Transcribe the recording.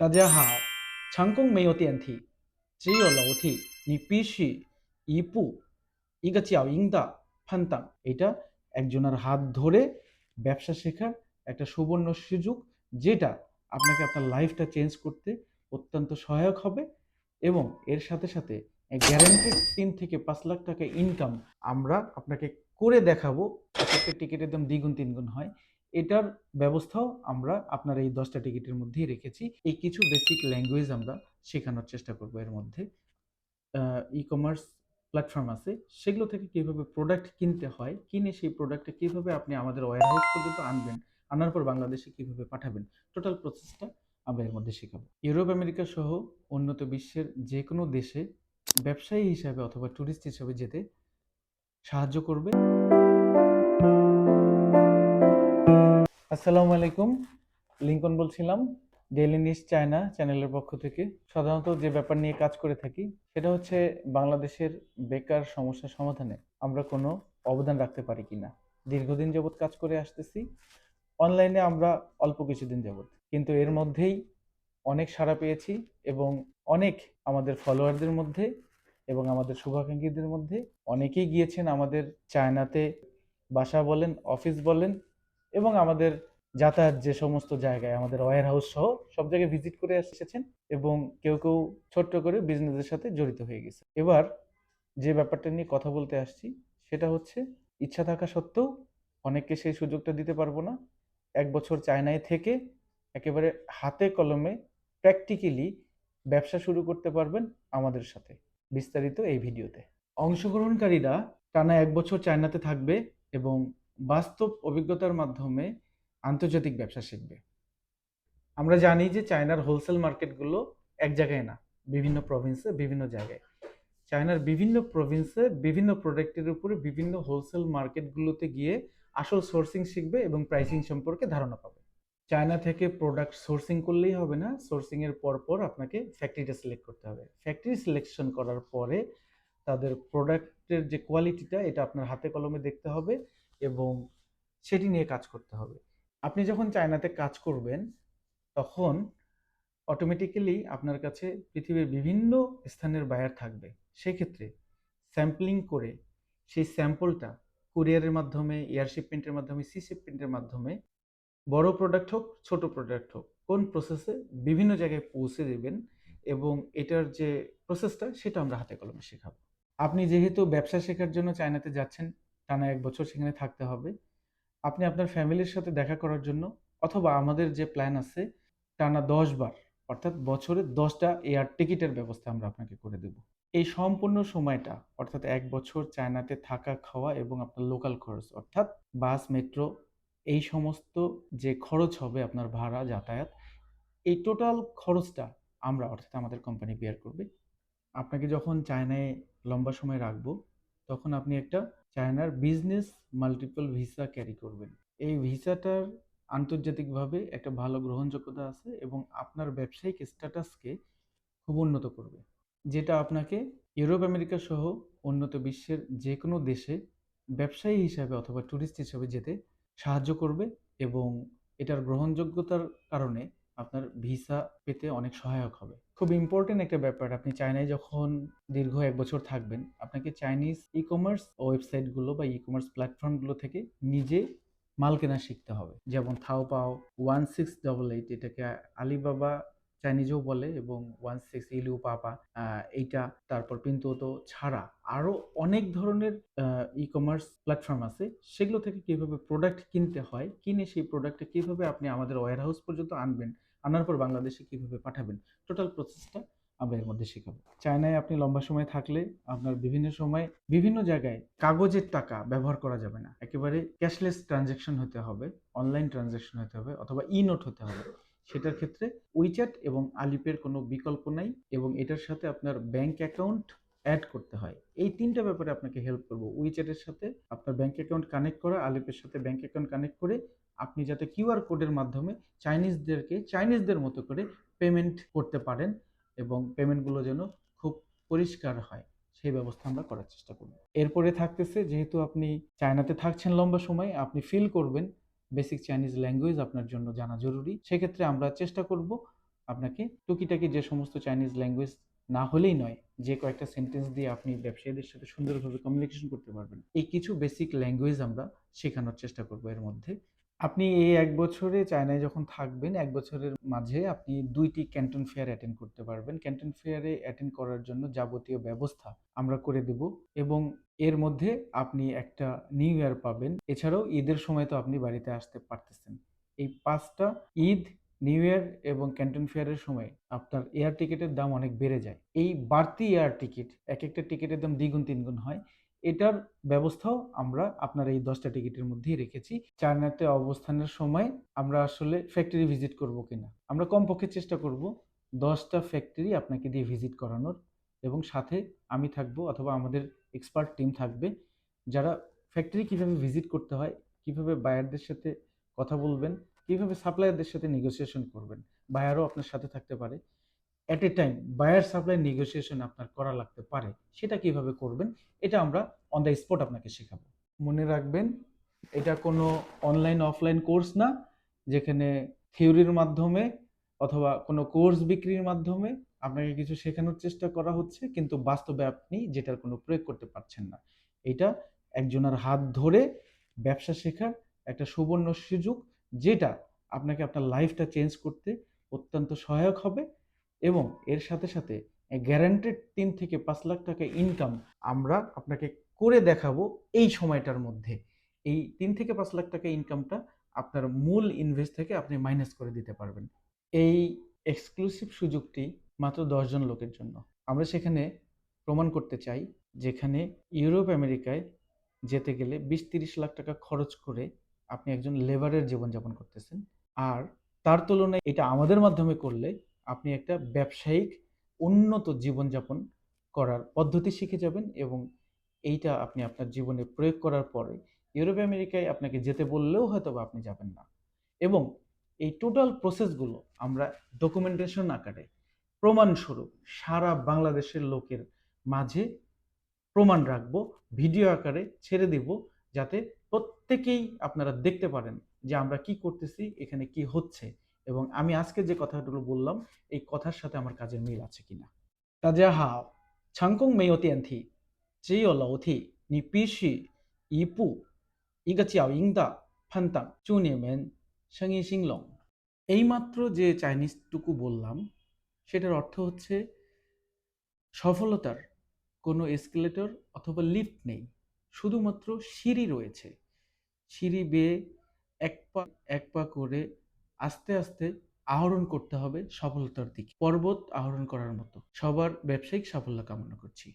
大家好，成功没有电梯，只有楼梯。你必须一步一个脚印的攀登。এটা একজনের হাত ধরে ব্যবসা শেখার একটা সুবর্ণ সুযোগ যেটা আপনাকে আপনার লাইফটা চেঞ্জ করতে অত্যন্ত সহায়ক হবে এবং এর সাথে সাথে গ্যারান্টেড তিন থেকে পাঁচ লাখ টাকা ইনকাম আমরা আপনাকে করে দেখাবো একটা টিকিটের দাম দ্বিগুণ তিনগুণ হয় এটার ব্যবস্থাও আমরা আপনার এই দশটা টিকিটের মধ্যেই রেখেছি। এই কিছু বেসিক ল্যাঙ্গুয়েজ আমরা শেখানোর চেষ্টা করব এর মধ্যে। ই কমার্স প্ল্যাটফর্ম আছে, সেগুলো থেকে কীভাবে প্রোডাক্ট কিনতে হয়, কিনে সেই প্রোডাক্টটা কীভাবে আপনি আমাদের ওয়ারহাউস পর্যন্ত আনবেন, আনার পর বাংলাদেশে কীভাবে পাঠাবেন টোটাল প্রসেসটা আমরা এর মধ্যে শেখাবো। ইউরোপ, আমেরিকা সহ উন্নত বিশ্বের যে কোনো দেশে ব্যবসায়ী হিসাবে অথবা ট্যুরিস্ট হিসাবে যেতে সাহায্য করবে। আসসালামু আলাইকুম। লিঙ্কন বলছিলাম ডেইলি নিউজ চায়না চ্যানেলের পক্ষ থেকে। সাধারণত যে ব্যাপার নিয়ে কাজ করে থাকি, সেটা হচ্ছে বাংলাদেশের বেকার সমস্যা সমাধানে আমরা কোনো অবদান রাখতে পারি কি না দীর্ঘদিন যাবৎ কাজ করে আসতেছি। অনলাইনে আমরা অল্প কিছুদিন যাবৎ। কিন্তু এর মধ্যেই অনেক সাড়া পেয়েছি এবং অনেক আমাদের ফলোয়ারদের মধ্যে এবং আমাদের শুভাকাঙ্ক্ষীদের মধ্যে অনেকেই গিয়েছেন আমাদের চায়নাতে বাসা বলেন অফিস বলেন এবং আমাদের যাতায়াত যে সমস্ত জায়গায়, আমাদের ওয়ার হাউস সহ সব জায়গায় ভিজিট করে এসেছেন এবং কেউ কেউ ছোট্ট করে বিজনেসের সাথে জড়িত হয়ে গেছে। এবার যে ব্যাপারটা নিয়ে কথা বলতে আসছি, সেটা হচ্ছে ইচ্ছা থাকা সত্ত্বেও অনেককে সেই সুযোগটা দিতে পারব না। এক বছর চায়নায় থেকে একেবারে হাতে কলমে প্র্যাকটিক্যালি ব্যবসা শুরু করতে পারবেন আমাদের সাথে বিস্তারিত এই ভিডিওতে। অংশগ্রহণকারীরা টানা এক বছর চায়নাতে থাকবে এবং বাস্তব অভিজ্ঞতার মাধ্যমে আন্তর্জাতিক ব্যবসা শিখবে। আমরা জানি যে চায়নার হোলসেল মার্কেটগুলো এক জায়গায় না, বিভিন্ন প্রভিন্সে বিভিন্ন জায়গায়। চায়নার বিভিন্ন প্রভিন্সে বিভিন্ন প্রোডাক্টের উপরে বিভিন্ন হোলসেল মার্কেটগুলোতে গিয়ে আসল সোর্সিং শিখবে এবং প্রাইসিং সম্পর্কে ধারণা পাবে। চায়না থেকে প্রোডাক্ট সোর্সিং করলেই হবে না সোর্সিংয়ের পর পর আপনাকে ফ্যাক্টরিটা সিলেক্ট করতে হবে। ফ্যাক্টরি সিলেকশন করার পরে তাদের প্রোডাক্টের যে কোয়ালিটিটা এটা আপনার হাতে কলমে দেখতে হবে। এবং সেটি নিয়ে কাজ করতে হবে। আপনি যখন চায়নাতে কাজ করবেন, তখন অটোমেটিক্যালি আপনার কাছে পৃথিবীর বিভিন্ন স্থানের বায়ার থাকবে। সেক্ষেত্রে স্যাম্পলিং করে সেই স্যাম্পলটা কুরিয়ারের মাধ্যমে এয়ার শিপমেন্টের মাধ্যমে সি শিপমেন্টের মাধ্যমে বড় প্রোডাক্ট হোক, ছোট প্রোডাক্ট হোক, কোন প্রসেসে বিভিন্ন জায়গায় পৌঁছে দেবেন এবং এটার যে প্রসেসটা সেটা আমরা হাতে কলমে শেখাবো। আপনি যেহেতু ব্যবসা শেখার জন্য চায়নাতে যাচ্ছেন টানা এক বছর সেখানে থাকতে হবে। আপনি আপনার ফ্যামিলির সাথে দেখা করার জন্য অথবা আমাদের যে প্ল্যান আছে, টানা দশ বার, অর্থাৎ বছরে দশটা এয়ার টিকিটের ব্যবস্থা আমরা আপনাকে করে দেব। এই সম্পূর্ণ সময়টা, অর্থাৎ এক বছর চায়নাতে থাকা, খাওয়া এবং আপনার লোকাল খরচ, অর্থাৎ বাস মেট্রো এই সমস্ত যে খরচ হবে আপনার ভাড়া, যাতায়াত, এই টোটাল খরচটা আমরা, অর্থাৎ আমাদের কোম্পানি বেয়ার করবে। আপনাকে যখন চায়নায় লম্বা সময় রাখব তখন আপনি একটা চায়নার বিজনেস মাল্টিপল ভিসা ক্যারি করবেন। এই ভিসাটার আন্তর্জাতিকভাবে একটা ভালো গ্রহণযোগ্যতা আছে এবং আপনার ব্যবসায়িক স্ট্যাটাসকে খুব উন্নত করবে। যেটা আপনাকে ইউরোপ, আমেরিকা সহ উন্নত বিশ্বের যে কোনো দেশে ব্যবসায়ী হিসাবে অথবা ট্যুরিস্ট হিসাবে যেতে সাহায্য করবে এবং এটার গ্রহণযোগ্যতার কারণে আপনার ভিসা পেতে অনেক সহায়ক হবে। খুব ইম্পর্টেন্ট একটা ব্যাপার। আপনি চায়নায় যখন দীর্ঘ এক বছর থাকবেন, আপনাকে চাইনিজ ই কমার্স ওয়েবসাইটগুলো বা ই কমার্স প্ল্যাটফর্মগুলো থেকে নিজে মাল কেনা শিখতে হবে। যেমন Taobao one six double eight এটাকে আলিবাবা চাইনিজও বলে এবং ওয়ান সিক্স ইলিউ পাপা এইটা, তারপর পিন্তুতো ছাড়া আরও অনেক ধরনের ই কমার্স প্ল্যাটফর্ম আছে। সেগুলো থেকে কীভাবে প্রোডাক্ট কিনতে হয়, কিনে সেই প্রোডাক্টটা কীভাবে আপনি আমাদের ওয়ার হাউস পর্যন্ত আনবেন আনার পর বাংলাদেশে কীভাবে পাঠাবেন? টোটাল প্রসেসটা আমরা এর মধ্যে শেখাবো। চায়নায় আপনি লম্বা সময় থাকলে আপনার বিভিন্ন সময় বিভিন্ন জায়গায় কাগজের টাকা ব্যবহার করা যাবে না। একেবারে ক্যাশলেস ট্রানজ্যাকশন হতে হবে অনলাইন ট্রানজ্যাকশন হতে হবে অথবা ই নোট হতে হবে। সেটার ক্ষেত্রে উইচ্যাট এবং আলিপের কোনো বিকল্প নাই এবং এটার সাথে আপনার ব্যাংক অ্যাকাউন্ট অ্যাড করতে হয়। এই তিনটা ব্যাপারে আপনাকে হেল্প করব। উইচ্যাটের সাথে আপনার ব্যাংক অ্যাকাউন্ট কানেক্ট করা আলিপের সাথে ব্যাংক অ্যাকাউন্ট কানেক্ট করে আপনি যাতে কিউআর কোডের মাধ্যমে চাইনিজদেরকে চাইনিজদের মতো করে পেমেন্ট করতে পারেন এবং পেমেন্টগুলো যেন খুব পরিষ্কার হয়, সেই ব্যবস্থা আমরা করার চেষ্টা করব। এরপরে থাকতেছে, যেহেতু আপনি চায়নাতে থাকছেন লম্বা সময়, আপনি ফিল করবেন। বেসিক চাইনিজ ল্যাঙ্গুয়েজ আপনার জন্য জানা জরুরি। সেক্ষেত্রে আমরা চেষ্টা করব আপনাকে টুকিটাকি যে সমস্ত চাইনিজ ল্যাঙ্গুয়েজ না হলেই নয়, যে কয়েকটা সেন্টেন্স দিয়ে আপনি ব্যবসায়ীদের সাথে সুন্দরভাবে কমিউনিকেশন করতে পারবেন। এই কিছু বেসিক ল্যাঙ্গুয়েজ আমরা শেখানোর চেষ্টা করব এর মধ্যে। আপনি এই এক বছরে চায়নায় যখন থাকবেন, এক বছরের মাঝে আপনি দুইটি ক্যান্টন ফেয়ার অ্যাটেন্ড করতে পারবেন। ক্যান্টন ফেয়ারে অ্যাটেন্ড করার জন্য যাবতীয় ব্যবস্থা আমরা করে দেব এবং এর মধ্যে আপনি একটা নিউ ইয়ার পাবেন। এছাড়াও ঈদের সময় তো আপনি বাড়িতে আসতে পারতেছেন। এই পাঁচটা ঈদ নিউ ইয়ার এবং ক্যান্টন ফেয়ারের সময় আপনার এয়ার টিকিটের দাম অনেক বেড়ে যায়। এই বাড়তি এয়ার টিকিট এক একটা টিকিটের দাম দ্বিগুণ, তিনগুণ হয়। এটার ব্যবস্থাও আমরা আপনার এই দশটা টিকিটের মধ্যেই রেখেছি। চায়নাতে অবস্থানের সময় আমরা আসলে ফ্যাক্টরি ভিজিট করব কিনা। আমরা কমপক্ষে চেষ্টা করব দশটা ফ্যাক্টরি আপনাকে দিয়ে ভিজিট করানোর এবং সাথে আমি থাকব অথবা আমাদের এক্সপার্ট টিম থাকবে। যারা ফ্যাক্টরি কীভাবে ভিজিট করতে হয়, কীভাবে বায়ারদের সাথে কথা বলবেন কীভাবে সাপ্লায়ারদের সাথে নেগোসিয়েশন করবেন? বায়ারও আপনার সাথে থাকতে পারে। At a time buyer supply negotiation আপনার করা লাগতে পারে। সেটা কীভাবে করবেন? এটা আমরা অন দ্য স্পট আপনাকে শেখাবো। মনে রাখবেন, এটা কোনো অনলাইন অফলাইন কোর্স না, যেখানে থিওরির মাধ্যমে অথবা কোনো কোর্স বিক্রির মাধ্যমে আপনাকে কিছু শেখানোর চেষ্টা করা হচ্ছে, কিন্তু বাস্তবে আপনি যেটার কোনো প্রয়োগ করতে পারছেন না। এটা একজনের হাত ধরে ব্যবসা শেখার একটা সুবর্ণ সুযোগ যেটা আপনাকে আপনার লাইফটা চেঞ্জ করতে অত্যন্ত সহায়ক হবে এবং এর সাথে সাথে গ্যারান্টেড তিন থেকে পাঁচ লাখ টাকা ইনকাম আমরা আপনাকে করে দেখাবো এই সময়টার মধ্যে। এই তিন থেকে পাঁচ লাখ টাকা ইনকামটা আপনার মূল ইনভেস্ট থেকে আপনি মাইনাস করে দিতে পারবেন। এই এক্সক্লুসিভ সুযোগটি মাত্র দশজন লোকের জন্য। আমরা সেখানে প্রমাণ করতে চাই, যেখানে ইউরোপ, আমেরিকায় যেতে গেলে বিশ তিরিশ লাখ টাকা খরচ করে আপনি একজন লেবারের জীবনযাপন করতেছেন। আর তার তুলনায় এটা আমাদের মাধ্যমে করলে আপনি একটা ব্যবসায়িক উন্নত জীবনযাপন করার পদ্ধতি শিখে যাবেন এবং এইটা আপনি আপনার জীবনে প্রয়োগ করার পরে ইউরোপ, আমেরিকায় আপনাকে যেতে বললেও হয়তো বা আপনি যাবেন না। এবং এই টোটাল প্রসেসগুলো আমরা ডকুমেন্টেশন আকারে প্রমাণস্বরূপ সারা বাংলাদেশের লোকের মাঝে প্রমাণ রাখব, ভিডিও আকারে ছেড়ে দিব যাতে প্রত্যেকেই আপনারা দেখতে পারেন যে আমরা কি করতেছি, এখানে কি হচ্ছে এবং আমি আজকে যে কথাগুলো বললাম, এই কথার সাথে আমার কাজের মিল আছে কিনা। তাজা হা ছাংকুং মেয়তিয়ানথি জিও অথি নি পিসি ইপু, ইগা চিয়াও ইংদা, ফান্তাং, চুনি মেন সঙ্গে সিংলং। এইমাত্র যে চাইনিজটুকু বললাম, সেটার অর্থ হচ্ছে সফলতার কোনো এসকেলেটর অথবা লিফট নেই। শুধুমাত্র সিঁড়ি রয়েছে। সিঁড়ি বেয়ে এক পা এক পা করে আস্তে আস্তে আহরণ করতে হবে সফলতার দিকে। পর্বত আহরণ করার মতো। সবার ব্যবসায়িক সাফল্য কামনা করছি।